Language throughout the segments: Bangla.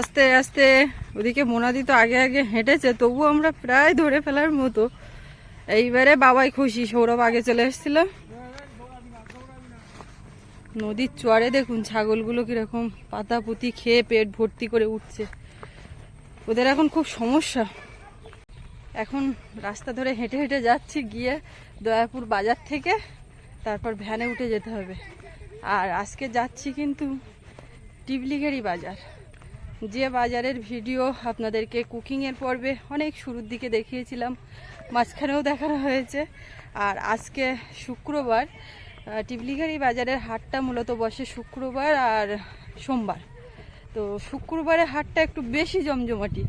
আস্তে আস্তে। ওদিকে মোনাদি তো আগে আগে হেঁটেছে তবু আমরা প্রায় ধরে ফেলার মতো। এইবারে বাবাই খুশি, সৌরভ আগে চলে এসেছিল। নদীর চরে দেখুন ছাগলগুলো কীরকম পাতা পুতি খেয়ে পেট ভর্তি করে উঠছে। ওদের এখন খুব সমস্যা। এখন রাস্তা ধরে হেঁটে হেঁটে যাচ্ছি, গিয়ে দয়াপুর বাজার থেকে, তারপর ভ্যানে উঠে যেতে হবে। আর আজকে যাচ্ছি কিন্তু টিবলিগেরি বাজার। যে বাজারের ভিডিও আপনাদেরকে কুকিংয়ের পর্বে অনেক শুরুর দিকে দেখিয়েছিলাম, মাঝখানেও দেখানো হয়েছে। আর আজকে শুক্রবার টিবলিগেরি বাজারের হাটটা মূলত বসে শুক্রবার আর সোমবার। তো শুক্রবারে হাটটা একটু বেশি জমজমাটি।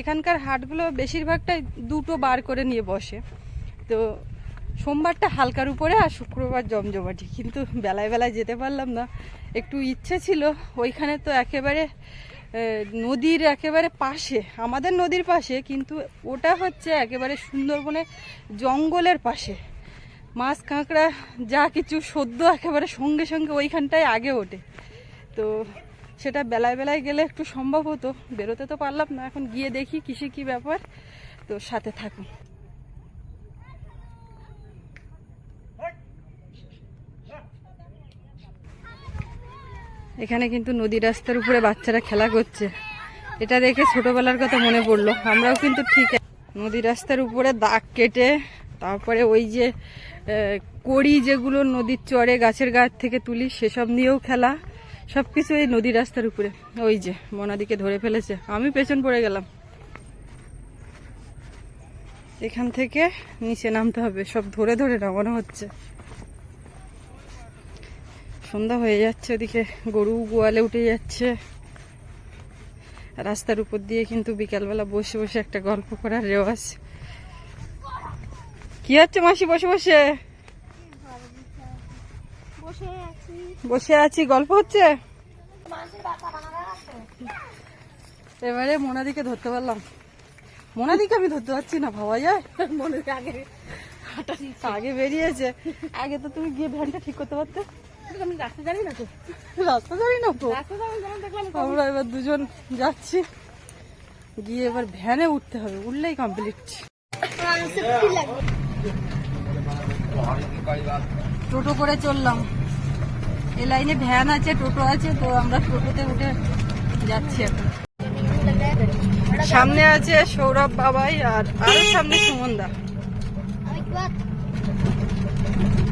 এখানকার হাটগুলো বেশিরভাগটাই দুটো বার করে নিয়ে বসে। তো সোমবারটা হালকার উপরে আর শুক্রবার জমজমাটি। কিন্তু বেলায় বেলায় যেতে পারলাম না। একটু ইচ্ছে ছিল, ওইখানে তো একেবারে নদীর একেবারে পাশে, আমাদের নদীর পাশে, কিন্তু ওটা হচ্ছে একেবারে সুন্দরবনে জঙ্গলের পাশে। মাছ, কাঁকড়া, যা কিছু সদ্য একেবারে সঙ্গে সঙ্গে ওইখানটায় আগে ওঠে। তো সেটা বেলায় বেলায় গেলে একটু সম্ভব হতো, বেরোতে তো পারলাম না, এখন গিয়ে দেখি কিসে কি ব্যাপার। তো সাথে থাকুন। এখানে কিন্তু নদী রাস্তার উপরে বাচ্চারা খেলা করছে। এটা দেখে ছোটবেলার কথা মনে পড়ল। আমরাও কিন্তু ঠিক নদী রাস্তার উপরে দাগ কেটে, তারপরে ওই যে কড়ি যেগুলো নদীর চরে গাছের গাছ থেকে তুলি, সেসব নিয়েও খেলা। সব কিছু এই নদী রাস্তার উপরে। ওই যে, মনাদিকে ধরে ফেলেছে। আমি পেছন পড়ে গেলাম। এখান থেকে নিচে নামতে হবে। সব ধরে ধরে নামানো হচ্ছে। সন্ধ্যা হয়ে যাচ্ছে ওদিকে গরু গোয়ালে উঠে যাচ্ছে। রাস্তার উপর দিয়ে কিন্তু বিকালবেলা বসে বসে একটা গল্প করার রেওয়াজ। কি হচ্ছে মাসি বসে বসে? বসে আছি বসে আছি গল্প হচ্ছে? এবারে মোনাদিকে ধরতে পারলাম। মোনাদিকে আমি ধরতে পারছি না ভাবা যায়? মনে আগে আগে বেরিয়েছে। আগে তো তুমি গিয়ে ভ্যানটা ঠিক করতে পারতে। আমি রাস্তা জানি না তো। রাস্তা জানি না তো। রাস্তা তো আমি যেমন দেখলাম আমরা এবার দুজন যাচ্ছি। গিয়ে এবার ভ্যানে উঠতে হবে উঠলেই কমপ্লিট টোটো করে চললাম। এ লাইনে ভ্যান আছে টোটো আছে তো আমরা টোটোতে উঠে যাচ্ছি এখন। সামনে আছে সৌরভ বাবাই আর আরও সামনে সুমনদা।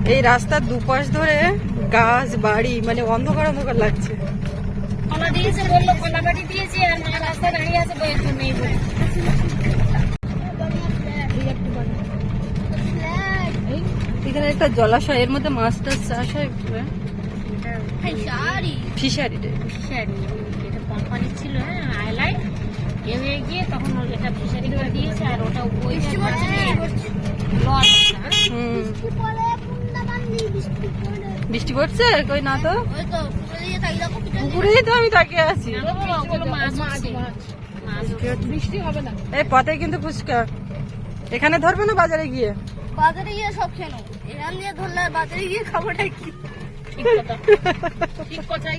এই রাস্তার দুপাশ ধরে গাছ বাড়ি মানে অন্ধকার অন্ধকার লাগছে। এখানে একটা জলাশয় এর মধ্যে মাছ টাছ চাষ হয় শাড়ি ফিশারি ফিশারি এটা কোম্পানি ছিল হ্যাঁ আইলাই এ হয়ে গিয়ে তখন এটা ফিশারি করে দিয়েছে আর ওটা ওই লস হুম। বৃষ্টি পড়ছে? কই না তো? পুকুরে পুকুরেই তো আমি তাকিয়ে আছি। এই পথে কিন্তু ফুচকা। এখানে ধরবে না বাজারে গিয়ে? বাজারে গিয়ে সব খেলো এখান দিয়ে ধরলে বাজারে গিয়ে খাবারটা কি? ঠিক কথা। ঠিক কথাই।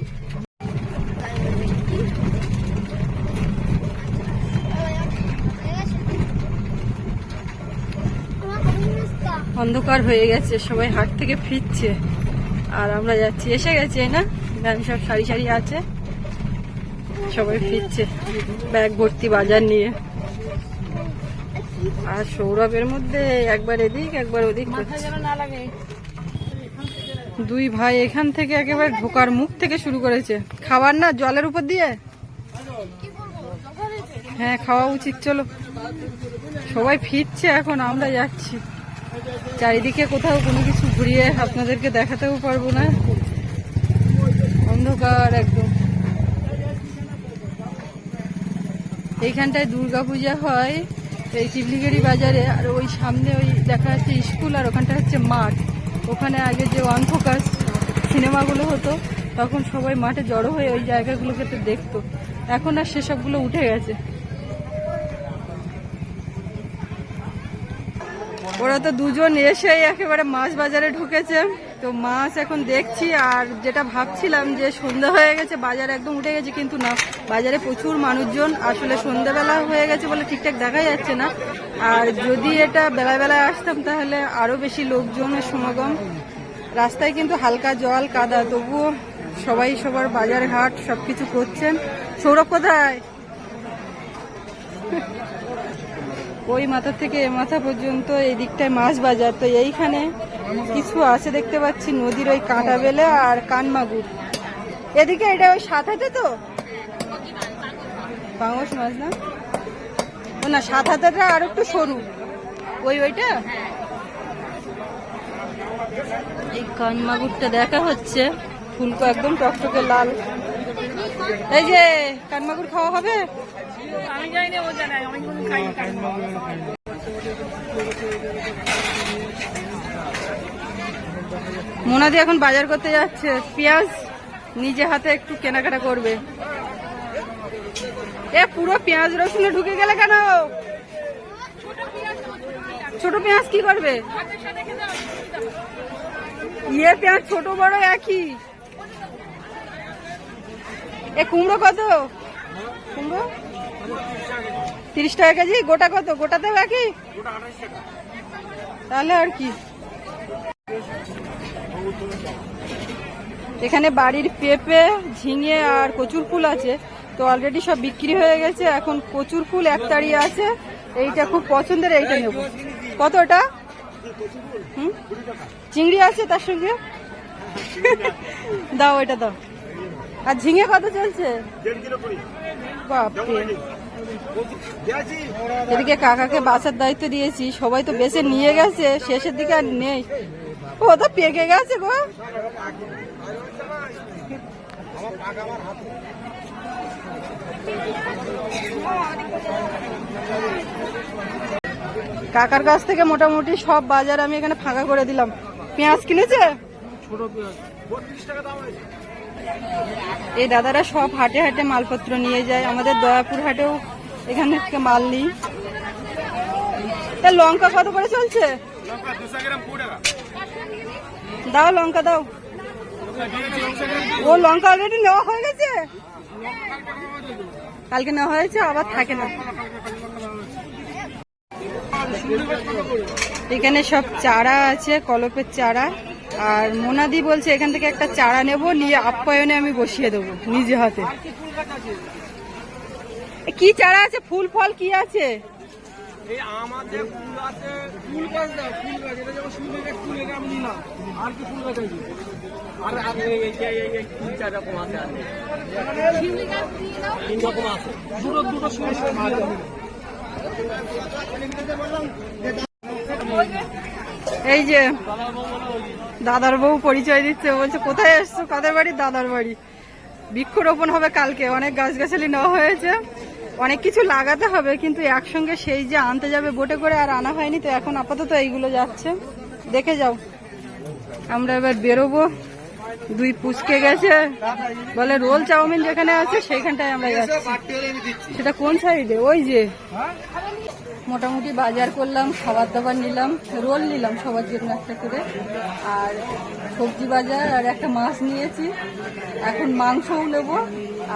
অন্ধকার হয়ে গেছে সবাই হাট থেকে ফিরছে। আর আমরা যাচ্ছি এসে গেছে না? ভ্যান সব সারি সারি আছে। সবাই ফিরছে ব্যাগ ভর্তি বাজার নিয়ে। আর সৌরভের মধ্যে একবার এদিক একবার ওদিক দুই ভাই এখান থেকে একেবারে ঢোকার মুখ থেকে শুরু করেছে। খাবার না জলের উপর দিয়ে? হ্যাঁ খাওয়া উচিত চলো। সবাই ফিরছে এখন আমরা যাচ্ছি। চারিদিকে কোথাও কোনো কিছু ঘুরিয়ে আপনাদেরকে দেখাতেও পারব না। অন্ধকার একদম। এইখানটায় দুর্গা পূজা হয়, এই টিবলিগেরি বাজারে, আর ওই সামনে ওই দেখা যাচ্ছে স্কুল, আর ওখানটা হচ্ছে মাঠ। ওখানে আগে যে ওয়ান ফোকাস সিনেমাগুলো হতো, তখন সবাই মাঠে জড়ো হয়ে ওই জায়গাগুলোকে তো দেখতো। এখন আর সেসবগুলো উঠে গেছে। ওরা তো দুজন এসেই একেবারে মাছ বাজারে ঢুকেছে। তো মাছ এখন দেখছি, আর যেটা ভাবছিলাম যে সন্ধ্যা হয়ে গেছে, বাজার একদম উঠে গেছে, কিন্তু না। বাজারে প্রচুর মানুষজন, আসলে সন্ধ্যাবেলা হয়ে গেছে বলে ঠিকঠাক দেখা যাচ্ছে না। আর যদি এটা বেলায় বেলায় আসতাম, তাহলে আরও বেশি লোকজনের সমাগম। রাস্তায় কিন্তু হালকা জল, কাদা, তবুও সবাই সবার বাজার ঘাট সবকিছু করছেন। সৌরভ, কোথায়? ওই মাথা থেকে এ মাথা পর্যন্ত এই দিকটায় মাছ বাজার। তো এইখানে কিছু আছে দেখতে পাচ্ছি, নদীর ওই কাঁটা বেলে আর কানমাগুর এদিকে এটা ওই সাত হাতে তো? পাঙস মাছ না? ও না, সাত হাতেটা আর একটু সরু। ওই ওইটা? এই কানমাগুরটা দেখা হচ্ছে। ফুলকো একদম টকটকে লাল। এই যে কানমাগুর খাওয়া হবে? মোনাদি এখন বাজার করতে যাচ্ছে। পেঁয়াজ নিজে হাতে একটু কেনাকাটা করবে। এ, পুরো পেঁয়াজ রসুনে ঢুকে গেলে কেন? ছোট পেঁয়াজ কি করবে? ইয়ে পেঁয়াজ ছোট, বড়, একই। এ, কুমড়ো কত? কুমড়ো? তিরিশ টাকা কেজি? গোটা কত? গোটাতেও একই? তাহলে আর কি? এখানে বাড়ির পেঁপে, ঝিঙে আর কচুর ফুল আছে। তো অলরেডি সব বিক্রি হয়ে গেছে। এখন কচুর ফুল এক তাড়িয়ে আছে। এইটা খুব পছন্দের, এইটা নেব। কত ওটা হুম? চিংড়ি আছে তার সঙ্গে? দাও, এটা দাও। আর ঝিঙে কত চলছে? বাপরে। এদিকে কাকাকে বাঁচার দায়িত্ব দিয়েছি, সবাই তো বেছে নিয়ে গেছে, শেষের দিকে আর নেই। ও, তো পেকে গেছে গো। কাকার কাছ থেকে মোটামুটি সব বাজার আমি এখানে ফাঁকা করে দিলাম। পেঁয়াজ কিনেছে? এই দাদারা সব হাটে হাটে মালপত্র নিয়ে যায়। আমাদের দয়াপুর হাটেও এখান থেকে মাল নিই। তা লঙ্কা কত করে চলছে? দাও লঙ্কা, দাও। ও, লঙ্কা অলরেডি নেওয়া হয়ে গেছে? কালকে নেওয়া হয়েছে, আবার থাকে না। এখানে সব চারা আছে, কলপের চারা। আর মোনাদি বলছে, এখান থেকে একটা চারা নেব, নিয়ে আপ্যায়নে আমি বসিয়ে দেবো, নিজে হাতে। কি চারা আছে? ফুল ফল কি আছে। এই যে দাদার বউ পরিচয় দিচ্ছে বলছে, কোথায় এসছো কাদের বাড়ি? দাদার বাড়ি। বৃক্ষরোপণ হবে কালকে। অনেক গাছগাছালি নেওয়া হয়েছে। অনেক কিছু লাগাতে হবে, কিন্তু একসঙ্গে সেই যে আনতে যাবে বোটে করে আর আনা হয়নি, তো এখন আপাতত এইগুলো যাচ্ছে। দেখে যাও। আমরা এবার বেরোবো। দুই পুচকে গেছে। বলে, রোল চাউমিন যেখানে আছে, সেইখানটায় আমরা যাচ্ছি। সেটা কোন সাইডে? ওই যে। মোটামুটি বাজার করলাম খাবার দাবার নিলাম, রোল নিলাম সবার জন্য একটা করে। আর সবজি বাজার আর একটা মাছ নিয়েছি। এখন মাংসও নেব।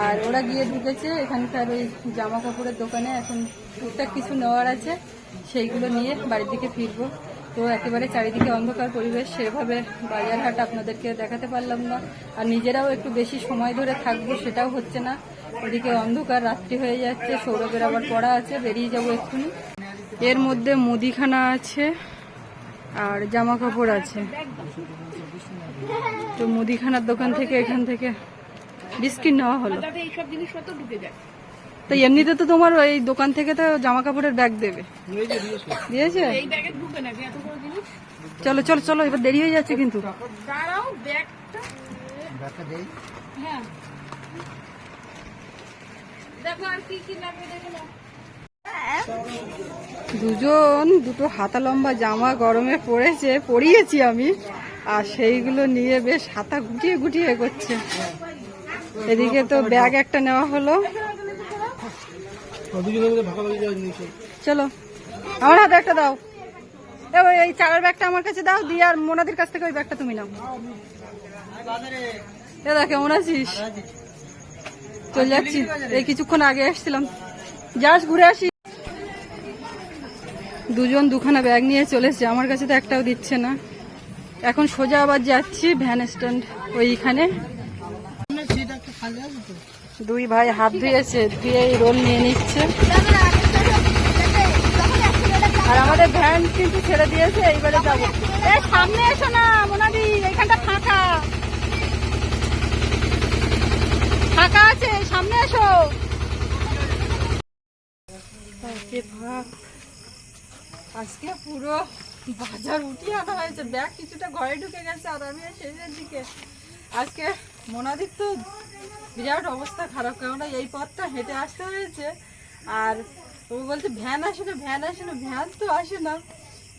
আর ওরা গিয়ে ঢুকেছে এখানকার ওই জামা কাপড়ের দোকানে। এখন টুকটাক কিছু নেওয়ার আছে, সেইগুলো নিয়ে বাড়ির দিকে ফিরবো। তো একেবারে চারিদিকে অন্ধকার পরিবেশ, সেভাবে বাজার হাট আপনাদেরকে দেখাতে পারলাম না। আর নিজেরাও একটু বেশি সময় ধরে থাকব সেটাও হচ্ছে না। ওদিকে অন্ধকার, রাত্রি হয়ে যাচ্ছে, সৌরভের আবার পড়া আছে, বেরিয়ে যাব এক্ষুনি। এর মধ্যে মুদিখানা আছে আর জামা কাপড় আছে। তো মুদিখানার দোকান থেকে এখান থেকে বিস্কিট নেওয়া হলো। তো এমনিতে তো তোমার ওই দোকান থেকে তো জামা কাপড়ের ব্যাগ দেবে। দিয়েছে? এই চলো চলো চলো এবার দেরি হয়ে যাচ্ছে কিন্তু। হ্যাঁ। দেখো আর কি কি লাগবে দেখে দুজন, দুটো হাতা লম্বা জামা গরমে পড়েছে পরিয়েছি আমি। আর সেইগুলো নিয়ে বেশ হাতা গুটিয়ে গুটিয়ে করছে। এদিকে তো ব্যাগ একটা নেওয়া হলো। চলো, আমার হাতে একটা দাও। এই চালের ব্যাগটা আমার কাছে দাও, দিয়ে আর মোনাদির কাছ থেকে ওই ব্যাগটা তুমি নাও। এ দা কেমন আছিস? চলে যাচ্ছি। এই কিছুক্ষণ আগে এসেছিলাম। যাস, ঘুরে আসি। দুজন দুখানা ব্যাগ নিয়ে চলেছে আমার কাছে তো একটাও দিচ্ছে না। এখন সোজা আবার যাচ্ছি ভ্যান স্ট্যান্ড ওইখানে। দুই ভাই হাত ধুয়েছে ধুয়ে এই রোল নিয়ে নিচ্ছে। আর আমাদের ভ্যান কিন্তু ছেড়ে দিয়েছে এইবারে যাব। এই সামনে এসো না মোনাদি এইখানটা ফাঁকা। ফাঁকা আছে সামনে এসো। আজকে পুরো বাজার উঠিয়ে আনা হয়েছে। ব্যাগ কিছুটা ঘরে ঢুকে গেছে আর আমি শেষের দিকে। আজকে মোনাদির তো বিরাট অবস্থা খারাপ কেননা এই পথটা হেঁটে আসতে হয়েছে। আর ও বলছে ভ্যান আসে না ভ্যান আসে না ভ্যান তো আসে না।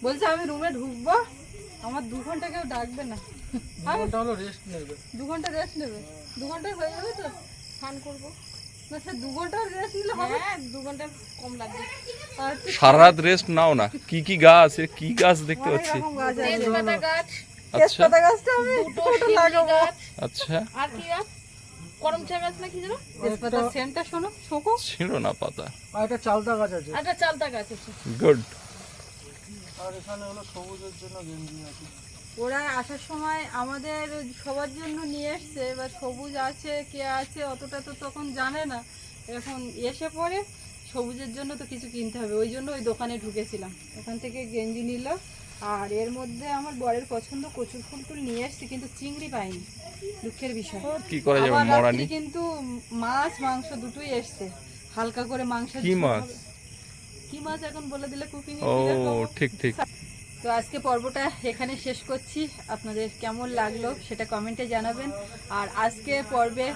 বলছে আমি রুমে ঢুকবো। আমার দু ঘণ্টা কেউ ডাকবে না। আমি ঘণ্টা রেস্ট নেবে। দু ঘণ্টা রেস্ট নেবে। দু ঘন্টায় হয়ে যাবে তো? স্নান করব। না সে দু ঘণ্টা রেস্ট নিলে হবে। দু ঘণ্টা কম লাগবে। আর তুই সারা রাত রেস্ট নাও না কি কি গাছ কি গাছ দেখতে পাচ্ছি? আচ্ছা। আচ্ছা। আর কি গাছ? করম চা গাছ না কি তেজপাতা সেন্টটা শোনো শোকো। ছিল না পাতা। আর একটা চালতা গাছ আছে। আর একটা চালতা গাছ আছে। গুড আর এখানে হলো সবুজের জন্য গেঞ্জি আছে। ওরা আসার সময় আমাদের সবার জন্য নিয়ে এসছে এবার সবুজ আছে কে আছে অতটা তো তখন জানে না। এখন এসে পরে সবুজের জন্য তো কিছু কিনতে হবে ওই জন্য ওই দোকানে ঢুকেছিলাম। ওখান থেকে গেঞ্জি নিল আর এর মধ্যে আমার বরের পছন্দ কচুর ফুল টুল নিয়ে এসছি কিন্তু চিংড়ি পাইনি দুঃখের বিষয়। কি করা যাবে মরানি? কিন্তু মাছ মাংস দুটোই এসছে হালকা করে মাংস কি মাছ? কি মাছ এখন বলে দিলে কুকিং ও ঠিক ঠিক। তো আজকে পর্বটা এখানে শেষ করছি। আপনাদের কেমন লাগল সেটা কমেন্টে জানাবেন। আর আজকে পর্বে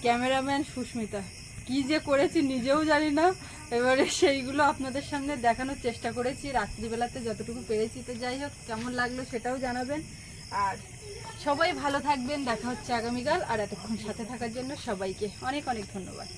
ক্যামেরাম্যান সুস্মিতা। কি যে করেছি নিজেও জানি না। এবারে সেইগুলো আপনাদের সামনে দেখানোর চেষ্টা করেছি। রাত্রিবেলাতে যতটুকু পেরেছি তো যাই হোক, কেমন লাগল সেটাও জানাবেন। আর সবাই ভালো থাকবেন। দেখা হচ্ছে আগামীকাল। আর এতক্ষণ সাথে থাকার জন্য সবাইকে অনেক অনেক ধন্যবাদ।